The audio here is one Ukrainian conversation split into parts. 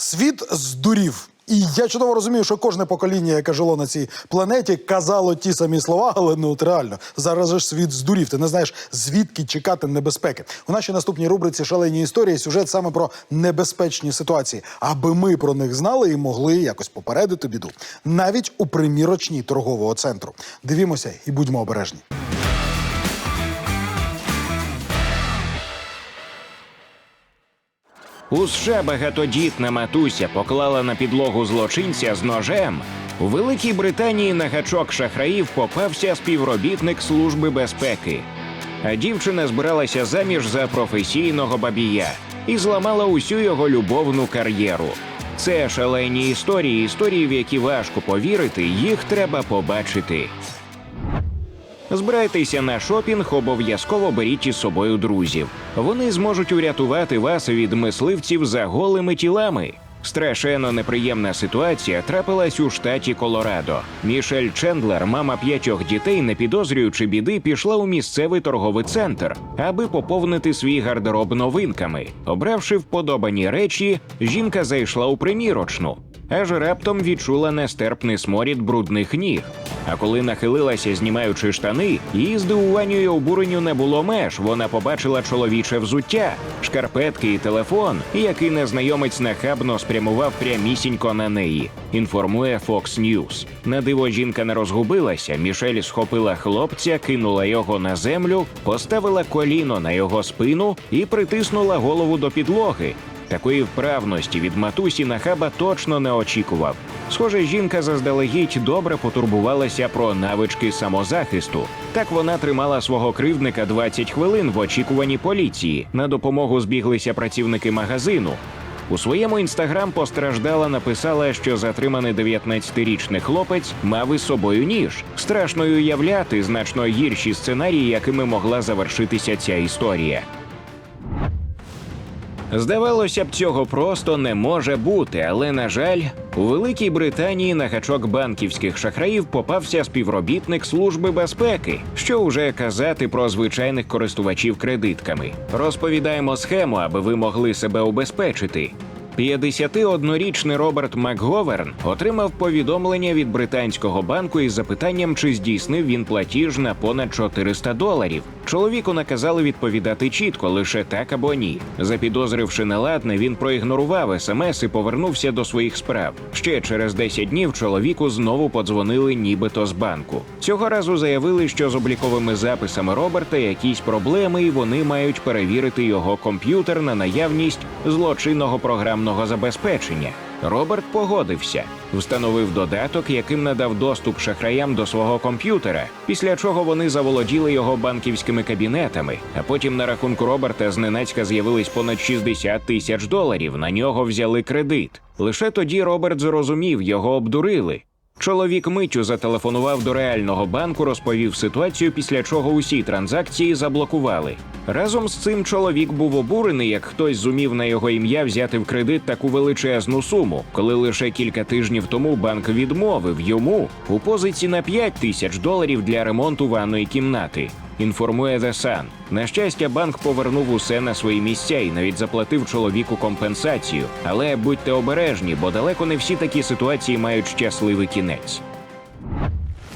Світ здурів. І я чудово розумію, що кожне покоління, яке жило на цій планеті, казало ті самі слова, але ну от реально зараз же світ здурів. Ти не знаєш звідки чекати небезпеки. У нашій наступній рубриці шалені історії сюжет саме про небезпечні ситуації, аби ми про них знали і могли якось попередити біду, навіть у примірочній торгового центру. Дивімося і будьмо обережні. У США багатодітна матуся поклала на підлогу злочинця з ножем. У Великій Британії на гачок шахраїв попався співробітник Служби безпеки. А дівчина збиралася заміж за професійного бабія і зламала усю його любовну кар'єру. Це шалені історії, історії, в які важко повірити, їх треба побачити. Збирайтеся на шопінг, обов'язково беріть із собою друзів. Вони зможуть урятувати вас від мисливців за голими тілами. Страшенно неприємна ситуація трапилась у штаті Колорадо. Мішель Чендлер, мама п'ятьох дітей, не підозрюючи біди, пішла у місцевий торговий центр, аби поповнити свій гардероб новинками. Обравши вподобані речі, жінка зайшла у примірочну. Аж раптом відчула нестерпний сморід брудних ніг. А коли нахилилася, знімаючи штани, її здивуванню і обуренню не було меж. Вона побачила чоловіче взуття, шкарпетки і телефон, який незнайомець нахабно спрямував прямісінько на неї. Інформує Fox News. На диво жінка не розгубилася. Мішель схопила хлопця, кинула його на землю, поставила коліно на його спину і притиснула голову до підлоги. Такої вправності від матусі Нахаба точно не очікував. Схоже, жінка заздалегідь добре потурбувалася про навички самозахисту. Так вона тримала свого кривдника 20 хвилин в очікуванні поліції. На допомогу збіглися працівники магазину. У своєму інстаграм постраждала написала, що затриманий 19-річний хлопець мав із собою ніж. Страшно уявляти значно гірші сценарії, якими могла завершитися ця історія. Здавалося б, цього просто не може бути, але на жаль, у Великій Британії на гачок банківських шахраїв попався співробітник служби безпеки. Що уже казати про звичайних користувачів кредитками. Розповідаємо схему, аби ви могли себе убезпечити. 51-річний Роберт Макговерн отримав повідомлення від британського банку із запитанням, чи здійснив він платіж на понад 400 доларів. Чоловіку наказали відповідати чітко, лише так або ні. Запідозривши неладне, він проігнорував смс і повернувся до своїх справ. Ще через 10 днів чоловіку знову подзвонили, нібито з банку. Цього разу заявили, що з обліковими записами Роберта якісь проблеми, і вони мають перевірити його комп'ютер на наявність злочинного програмного забезпечення. Роберт погодився, встановив додаток, яким надав доступ шахраям до свого комп'ютера, після чого вони заволоділи його банківськими кабінетами. А потім на рахунку Роберта зненацька з'явились понад 60 тисяч доларів. На нього взяли кредит. Лише тоді Роберт зрозумів, його обдурили. Чоловік миттю зателефонував до реального банку, розповів ситуацію, після чого усі транзакції заблокували. Разом з цим чоловік був обурений, як хтось зумів на його ім'я взяти в кредит таку величезну суму, коли лише кілька тижнів тому банк відмовив йому у позиці на 5 тисяч доларів для ремонту ванної кімнати. Інформує The Sun. На щастя, банк повернув усе на свої місця і навіть заплатив чоловіку компенсацію. Але будьте обережні, бо далеко не всі такі ситуації мають щасливий кінець.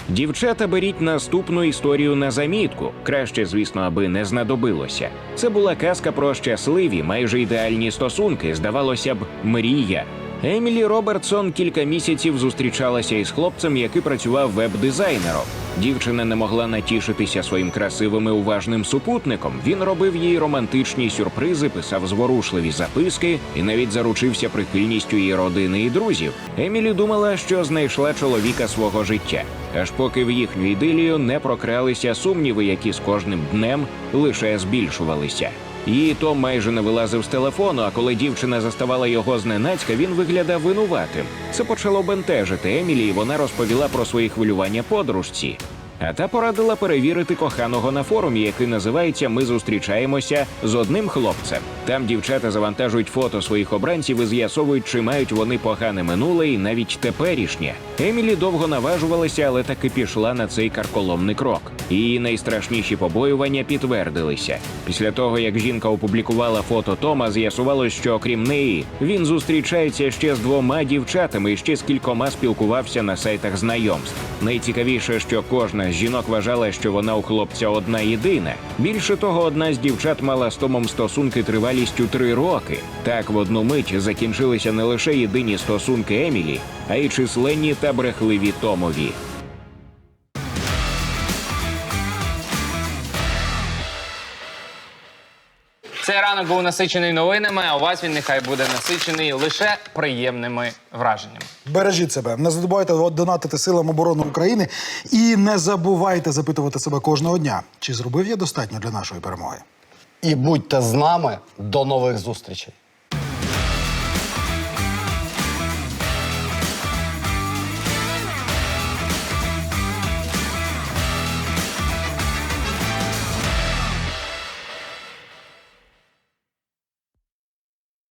Дівчата, беріть наступну історію на замітку. Краще, звісно, аби не знадобилося. Це була казка про щасливі, майже ідеальні стосунки. Здавалося б, мрія. Емілі Робертсон кілька місяців зустрічалася із хлопцем, який працював веб-дизайнером. Дівчина не могла натішитися своїм красивим і уважним супутником. Він робив їй романтичні сюрпризи, писав зворушливі записки і навіть заручився прихильністю її родини і друзів. Емілі думала, що знайшла чоловіка свого життя. Аж поки в їхню ідилію не прокралися сумніви, які з кожним днем лише збільшувалися. Її Том майже не вилазив з телефону, а коли дівчина заставала його зненацька, він виглядав винуватим. Це почало бентежити Емілі, і вона розповіла про свої хвилювання подружці. А та порадила перевірити коханого на форумі, який називається Ми зустрічаємося з одним хлопцем. Там дівчата завантажують фото своїх обранців і з'ясовують, чи мають вони погане минуле і навіть теперішнє. Емілі довго наважувалася, але таки пішла на цей карколомний крок. Її найстрашніші побоювання підтвердилися. Після того, як жінка опублікувала фото Тома, з'ясувалось, що окрім неї він зустрічається ще з двома дівчатами і ще з кількома спілкувався на сайтах знайомств. Найцікавіше, що кожна з жінок вважала, що вона у хлопця одна єдина. Більше того, одна з дівчат мала з Томом стосунки тривалістю три роки. Так в одну мить закінчилися не лише єдині стосунки Емілі, а й численні та брехливі Томові. Цей ранок був насичений новинами, а у вас він нехай буде насичений лише приємними враженнями. Бережіть себе, не забувайте донатити силам оборони України і не забувайте запитувати себе кожного дня, чи зробив я достатньо для нашої перемоги. І будьте з нами до нових зустрічей.